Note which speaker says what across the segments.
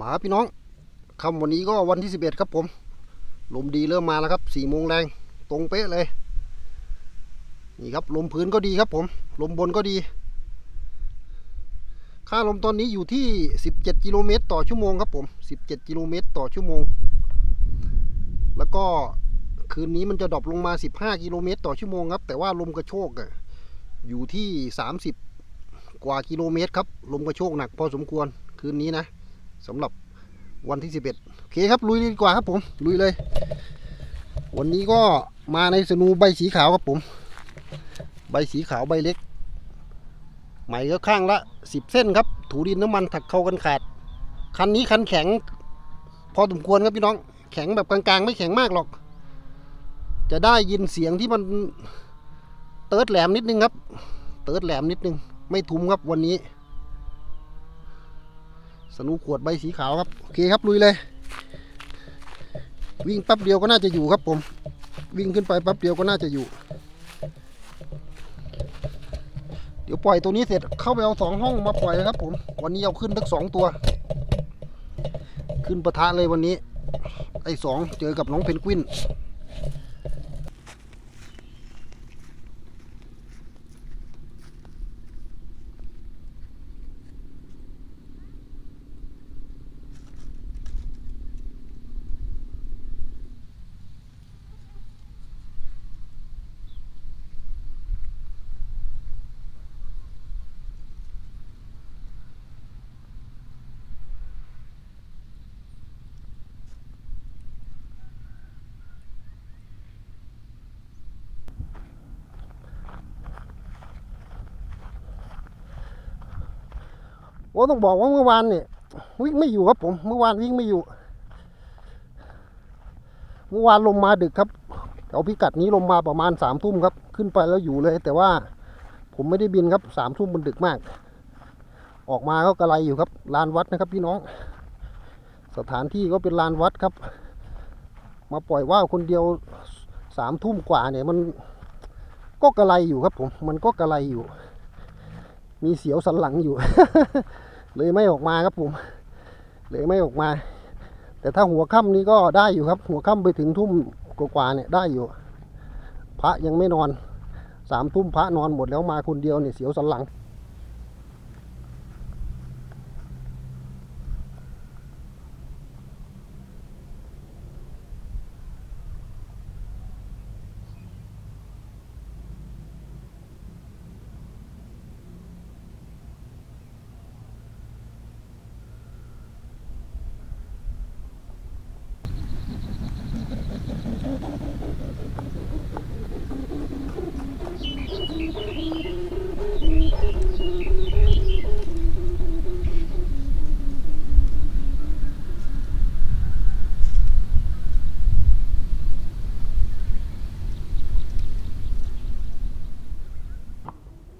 Speaker 1: มาครับพี่น้องคำวันนี้ก็วันที่ 11 ครับผม ลมดีเริ่มมาแล้วครับ4โมงแรงตรงเป๊ะเลย นี่ครับลมพื้นก็ดีครับผม ลมบนก็ดี ค่าลมตอนนี้อยู่ที่ 17 กิโลเมตรต่อชั่วโมงครับผม 17 กิโลเมตรต่อชั่วโมง แล้วก็คืนนี้มันจะดรอปลงมา 15 กิโลเมตรต่อชั่วโมงครับ แต่ว่าลมกระโชกอะอยู่ที่ 30 กว่ากิโลเมตรครับ ลมกระโชกหนักพอสมควรคืนนี้นะ สำหรับวันที่ 11 โอเคครับ ลุยดีกว่าครับผม ลุยเลย วันนี้ก็มาในสนูใบสีขาวครับผม ใบสีขาวใบเล็กใหม่ก็ข้างละสิบเส้นครับ ถูดินน้ำมันถักเข้ากันขาด คันนี้คันแข็ง พอสมควรครับพี่น้อง แข็งแบบกลางๆ ไม่แข็งมากหรอก จะได้ยินเสียงที่มันเติร์ดแหลมนิดนึงครับ เติร์ดแหลมนิดนึง ไม่ทุ้มครับวันนี้ สนุขวดใบสีขาวครับโอเคครับลุยเลย วิ่งแป๊บเดียวก็น่าจะอยู่ครับผม วิ่งขึ้นไปแป๊บเดียวก็น่าจะอยู่ เดี๋ยวปล่อยตัวนี้เสร็จเข้าไปเอาสองห้องมาปล่อยเลยครับผมวันนี้เอาขึ้นทั้งสองตัว ขึ้นประทะเลยวันนี้ ไอ้สองเจอกับน้องเพนกวิน โอ้ต้องบอกว่าเมื่อวานเนี่ยวิ่งไม่อยู่ครับผม เมื่อวานวิ่งไม่อยู่ เมื่อวานลมมาดึกครับเอาพิกัดนี้ลมมาประมาณสามทุ่มครับ ขึ้นไปแล้วอยู่เลย แต่ว่าผมไม่ได้บินครับสามทุ่มมันดึกมาก ออกมาก็กระไรอยู่ครับลานวัดนะครับ พี่น้อง สถานที่ก็เป็นลานวัดครับ มาปล่อยว่าวคนเดียวสามทุ่มกว่าเนี่ยมันก็กระไรอยู่ครับผม มันก็กระไรอยู่ มีเสียวสันหลังอยู่ เลยไม่ออกมาครับผม เลยไม่ออกมา แต่ถ้าหัวค่ำนี้ก็ได้อยู่ครับ หัวค่ำไปถึงทุ่มกว่าเนี่ยได้อยู่ พระยังไม่นอนสามทุ่มพระนอนหมดแล้วมาคนเดียวเนี่ยเสียวสันหลัง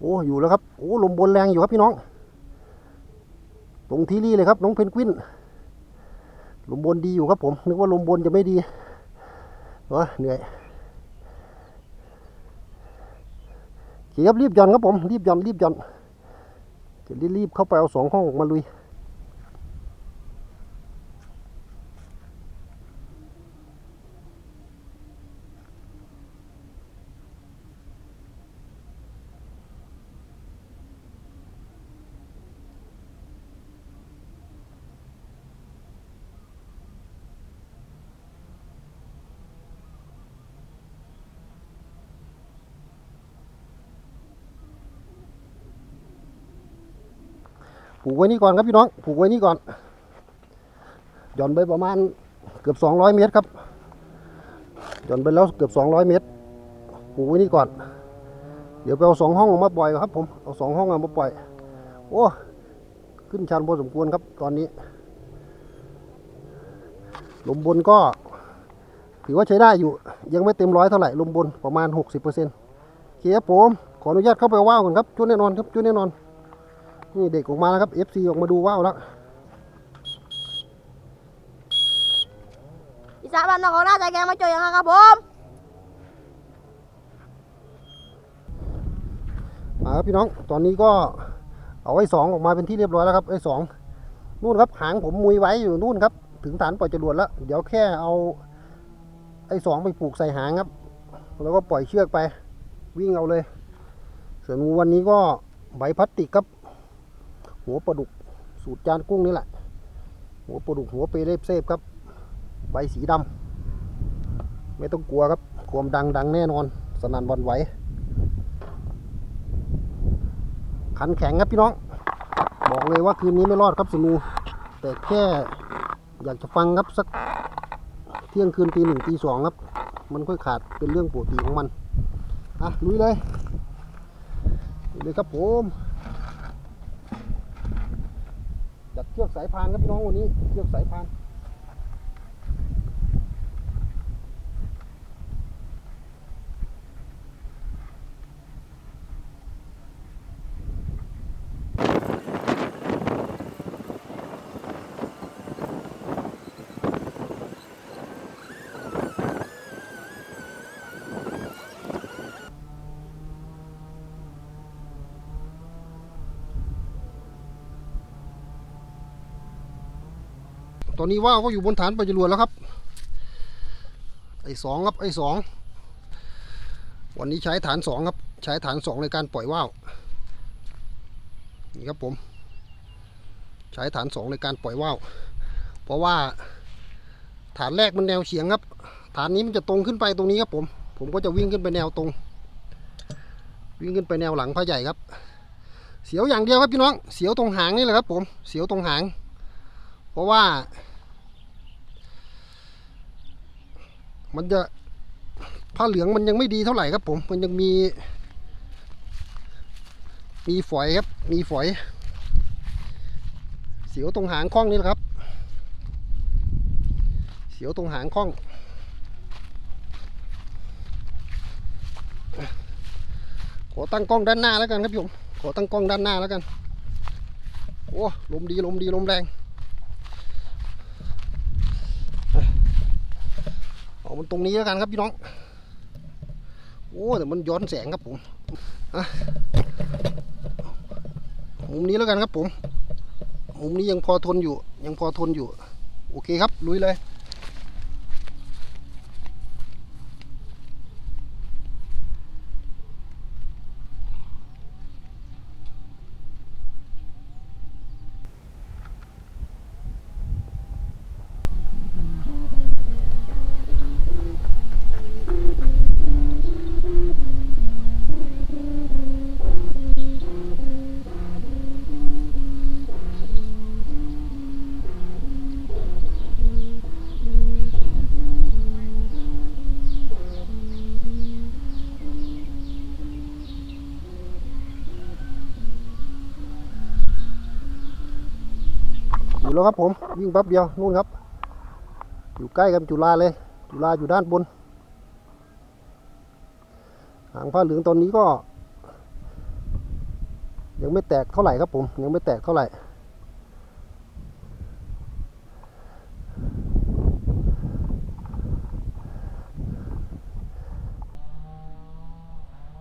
Speaker 1: อ้อยู่แล้วครับโอ้ลมบนแรงอยู่ครับพี่น้อง ตรงที่รี่เลยครับ น้องเพนกวินลมบนดีอยู่ครับผม นึกว่าลมบนจะไม่ดีเออเหนื่อยขี่ครับรีบย่อนครับผม รีบย่อนรีบย่อนจะรีบๆเข้าไปเอาสองห้องออกมาลุย ผูกไว้นี่ก่อนครับพี่น้อง ผูกไว้นี่ก่อนหย่อนไปประมาณเกือบ 200 เมตรครับหย่อนไปแล้วเกือบ 200 เมตร ผูกไว้นี่ก่อน เดี๋ยวไปเอาสองห้องออกมาปล่อยครับ ผมเอาสองห้องออกมาปล่อย โอ้ขึ้นชันพอสมควรครับตอนนี้ลมบนก็ถือว่าใช้ได้อยู่ ยังไม่เต็มร้อยเท่าไหร่ลมบนประมาณ 60%โอเคครับผม ขออนุญาตเข้าไปว่าวก่อนครับช่วยแน่นอนครับช่วยแน่นอน นี่เด็กออกมาแล้วครับ FC ออกมาดูว่าวแล้ว
Speaker 2: อีสานบ้านนอกของหน้าใจแกงมาเจอยังไงครับผม
Speaker 1: มาครับพี่น้องตอนนี้ก็เอาไอ้สองออกมาเป็นที่เรียบร้อยแล้วครับไอ้สองนู่นครับหางผมมุยไว้อยู่นู่นครับ ถึงฐานปล่อยจรวดแล้ว เดี๋ยวแค่เอาไอ้สองไปผูกใส่หางครับ แล้วก็ปล่อยเชือกไปวิ่งเอาเลย ส่วนงูวันนี้ก็ใบพลาสติกครับ หัวปลาดุกสูตรจานกุ้งนี่แหละ หัวปลาดุกหัวเปเรฟเซฟครับ ใบสีดำไม่ต้องกลัวครับความดังดังแน่นอน สนั่นหวันไหวขันแข็งครับพี่น้อง บอกเลยว่าคืนนี้ไม่รอดครับสนู แต่แค่อยากจะฟังครับสักเที่ยงคืนตีหนึ่งตีสองครับ มันค่อยขาดเป็นเรื่องปกติของมัน อะลุยเลยลุยเลยครับผมจัด เชือกสายพานครับพี่น้องวันนี้เชือกสายพาน ตอนนี้ว่าวก็อยู่บนฐานปล่อยจรวดแล้วครับ ไอ้สองครับไอ้สองวันนี้ใช้ฐานสองครับ ใช้ฐานสองในการปล่อยว่าวนี่ครับผม ใช้ฐานสองในการปล่อยว่าวเพราะว่าฐานแรกมันแนวเฉียงครับ ฐานนี้มันจะตรงขึ้นไปตรงนี้ครับผม ผมก็จะวิ่งขึ้นไปแนวตรง วิ่งขึ้นไปแนวหลังพระใหญ่ครับ เสียวอย่างเดียวครับพี่น้อง เสียวตรงหางนี่แหละครับ ผม เสียวตรงหาง เพราะว่า มันจะผ้าเหลืองมันยังไม่ดีเท่าไหร่ครับผม มันยังมี มีฝอยครับ มีฝอยเสียวตรงหางข้องนี่แหละครับ เสียวตรงหางข้อง ขอตั้งกล้องด้านหน้าแล้วกันครับผม ขอตั้งกล้องด้านหน้าแล้วกัน โอ้ ลมดีลมดีลมแรง เอามันตรงนี้แล้วกันครับพี่น้อง โอ้แต่มันย้อนแสงครับผมอะมุมนี้แล้วกันครับผม มุมนี้ยังพอทนอยู่ ยังพอทนอยู่ โอเคครับ ลุยเลย แล้วครับผมวิ่งแป๊บเดียวนู่นครับ อยู่ใกล้กับจุฬาเลย จุฬาอยู่ด้านบน หางผ้าเหลืองตอนนี้ก็ ยังไม่แตกเท่าไหร่ครับผม ยังไม่แตกเท่าไหร่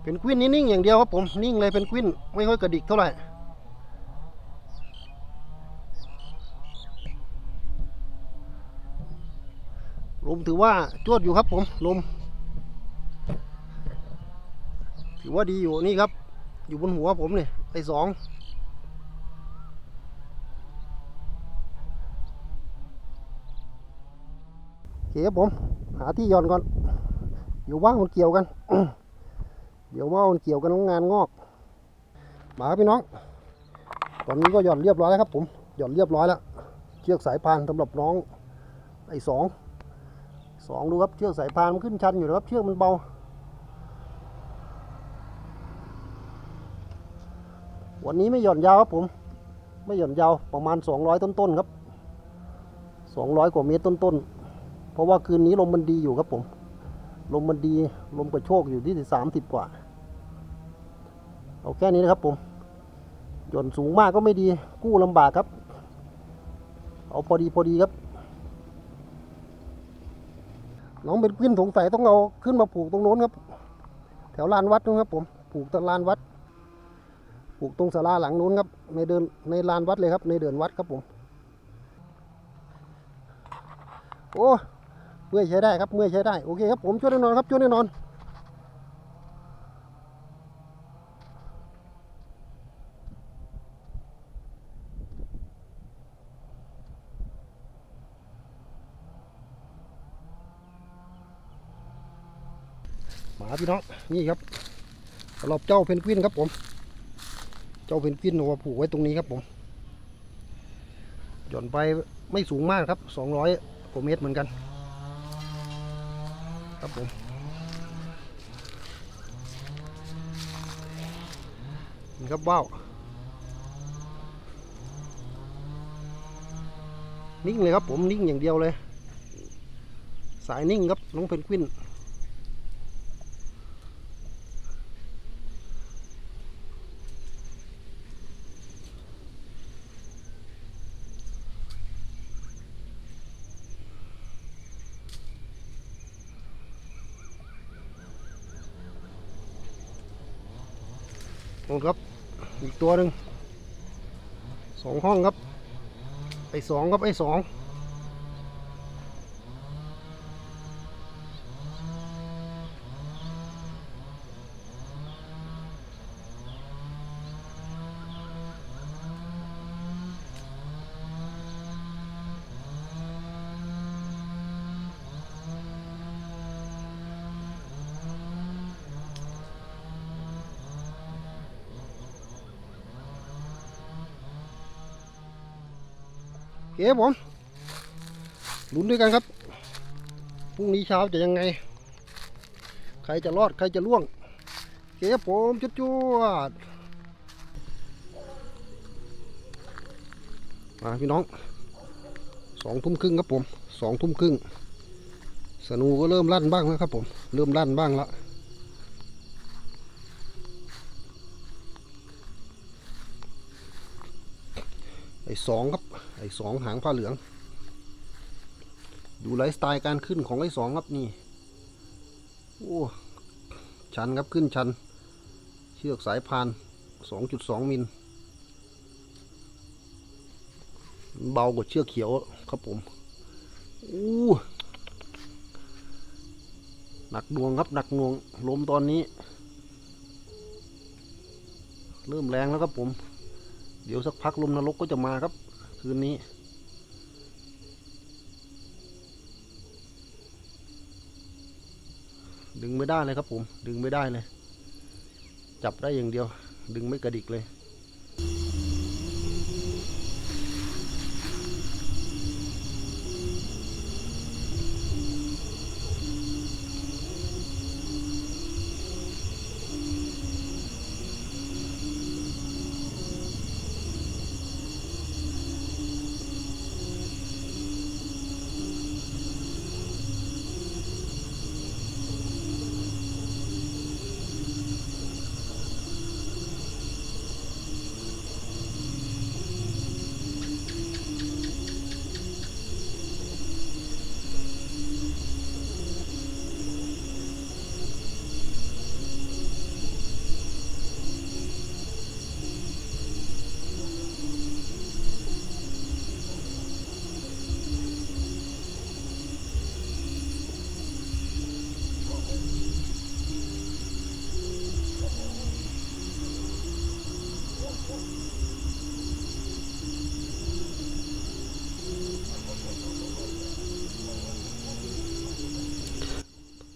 Speaker 1: เป็นกวินนิ่งๆอย่างเดียวครับผมนิ่งเลยเป็นกวินไม่ค่อยกระดิกเท่าไหร่ ลม ถือว่าจวดอยู่ครับผมลม ถือว่าดีอยู่นี่ครับ อยู่บนหัวผมเนี่ยไอ้สองโอเคครับผม หาที่ย่อนก่อนเดี๋ยวว่างมันเกี่ยวกัน เดี๋ยวว่ามันเกี่ยวกันของงานงอก มาครับพี่น้อง ตอนนี้ก็หย่อนเรียบร้อยแล้วครับผมหย่อนเรียบร้อยแล้ว เชือกสายพานสำหรับน้องไอ้สอง สองดูครับเชือกสายพานมันขึ้นชันอยู่นะครับเชือกมันเบาวันนี้ไม่หย่อนยาวครับผม ไม่หย่อนยาวประมาณ 200 ต้นๆครับ 200 กว่าเมตรต้นๆ เพราะว่าคืนนี้ลมมันดีอยู่ครับผม ลมมันดีลมกระโชกอยู่ที่30 กว่า เอาแค่นี้นะครับผม หย่อนสูงมากก็ไม่ดีกู้ลำบากครับ เอาพอดีพอดีครับ น้องเป็นขึ้นสงสัยต้องเอาขึ้นมาปลูกตรงโน้นครับ แถวลานวัดนู้นครับ ผมปลูกตลานวัดปลูกตรงศาลาหลังโน้นครับ ในเดินในลานวัดเลยครับ ในเดินวัดครับผมโอ้เมื่อยใช้ได้ครับเมื่อยใช้ได้โอเคครับผมช่วยแน่นอนครับช่วยแน่นอน พี่น้องนี่ครับสำหรับเจ้าเพนกวินครับผม เจ้าเพนกวินเอาผูกไว้ตรงนี้ครับผมหย่อนไปไม่สูงมากครับสองร้อยกว่าเมตรเหมือนกัน ครับผมนี่ครับว้าวนิ่งเลยครับผมนิ่งอย่างเดียวเลย สายนิ่งครับน้องเพนกวิน นู่นครับ อีก ตัวหนึ่งสองห้องครับไอ้สองครับไอ้สอง ครับผมลุ้นด้วยกันครับพรุ่งนี้เช้าจะยังไง ใครจะรอดใครจะล่วงเคครับผมจุดจวดมาพี่น้องสองทุ่มครึ่งครับผมสองทุ่มครึ่งสนูก็เริ่มลั่นบ้างแล้วครับผม เริ่มลั่นบ้างแล้วไอ้สองครับ ไอ้สองหางผ้าเหลือง ดูไลฟ์สไตล์การขึ้นของไอ้สองครับนี่โอ้ชันครับขึ้นชัน เชือกสายพาน 2.2 มิล เบากว่าเชือกเขียวครับผมอู้หนักหน่วงครับหนักหน่วงลมตอนนี้ เริ่มแรงแล้วครับผม เดี๋ยวสักพักลมนรกก็จะมาครับ คืนนี้ ดึงไม่ได้เลยครับผม ดึงไม่ได้เลย จับได้อย่างเดียว ดึงไม่กระดิกเลย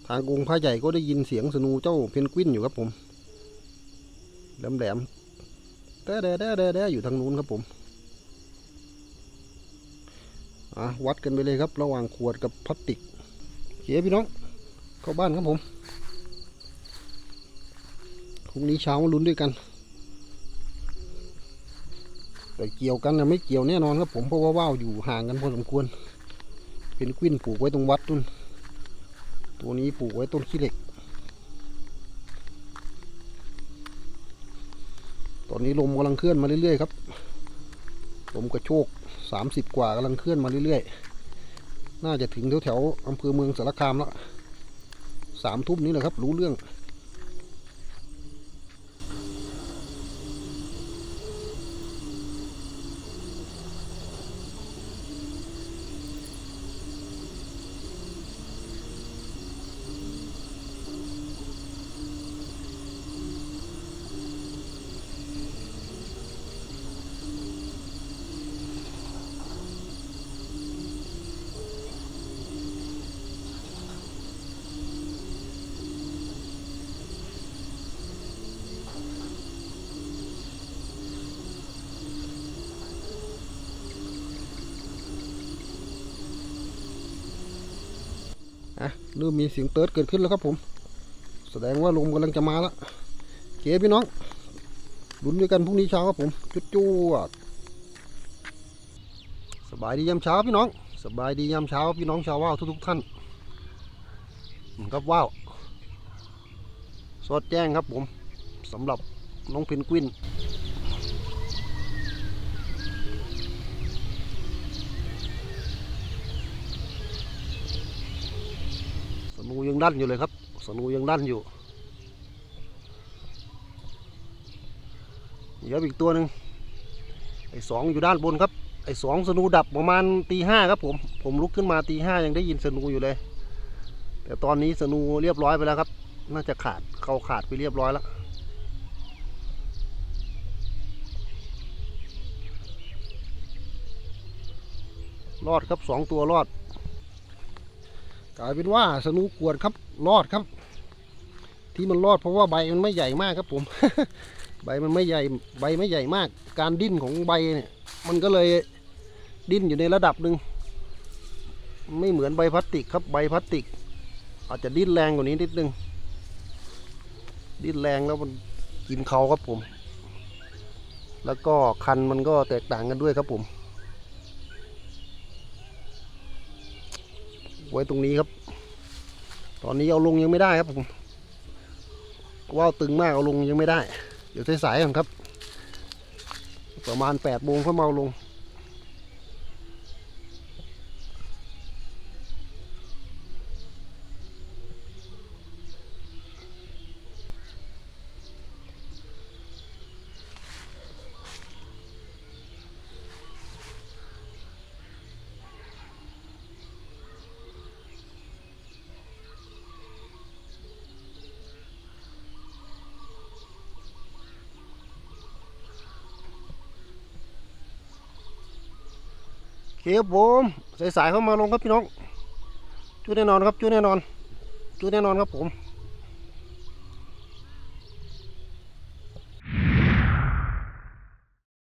Speaker 1: ทางกรุงพระใหญ่ก็ได้ยินเสียงสนูเจ้าเพนกวินอยู่ครับผมแหลมๆแต่แด่แด่แด่แด่อยู่ทางนู้นครับผมอะวัดกันไปเลยครับ ระหว่างขวดกับพลาสติกโอเคพี่น้อง เข้าบ้านครับผมพรุ่งนี้เช้าลุ้นด้วยกัน แต่เกี่ยวกันนะไม่เกี่ยวแน่นอนครับผมเพราะว่าว่าวอยู่ห่างกันพอสมควร เป็นกวินปูกไว้ตรงวัดนู่น ตัวนี้ปลูกไว้ต้นขี้เหล็ก ตอนนี้ลมกำลังเคลื่อนมาเรื่อยๆครับ ลมกระโชกสามสิบกว่ากำลังเคลื่อนมาเรื่อยๆ น่าจะถึงแถวๆอำเภอเมืองสารคามแล้วสามทุ่มนี้แหละครับ รู้เรื่อง อะ เริ่มมีเสียงเติร์ดเกิดขึ้นแล้วครับผม แสดงว่าลมกำลังจะมาแล้วเก๋พี่น้องลุ้นด้วยกันพรุ่งนี้เช้าครับผมจุดจวดสบายดียามเช้าพี่น้อง สบายดียามเช้าพี่น้องชาวว่าวทุกๆท่านครับว่าวสอดแจ้งครับผมสำหรับน้องเพนกวินูยังดันอยู่เลยครับสนูยังดันอยู่เดี๋ยวอีกตัวหนึ่งไอ้สองอยู่ด้านบนครับไอ้สองสนูดับประมาณตีห้าครับผมผมลุกขึ้นมาตีห้ายังได้ยินสนูอยู่เลย แต่ตอนนี้สนูเรียบร้อยไปแล้วครับ น่าจะขาดเขาขาดไปเรียบร้อยแล้วรอดครับสองตัวรอด กลายเป็นว่าสนูกวดครับรอดครับ ที่มันรอดเพราะว่าใบมันไม่ใหญ่มากครับผม ใบมันไม่ใหญ่ใบไม่ใหญ่มาก การดิ้นของใบเนี่ย มันก็เลยดิ้นอยู่ในระดับหนึ่งไม่เหมือนใบพลาสติกครับใบพลาสติก อาจจะดิ้นแรงกว่านี้นิดนึง ดิ้นแรงแล้วมันกินเขาครับผม แล้วก็คันมันก็แตกต่างกันด้วยครับผม ไว้ตรงนี้ครับ ตอนนี้เอาลงยังไม่ได้ครับผมว่าวตึงมากเอาลงยังไม่ได้ เดี๋ยวสายๆก่อนครับ ประมาณแปดโมงเขาเมาลง เคครับผมสายๆเข้ามาลงครับพี่น้องจุดแน่นอนครับจุดแน่นอนจุดแน่นอนครับผม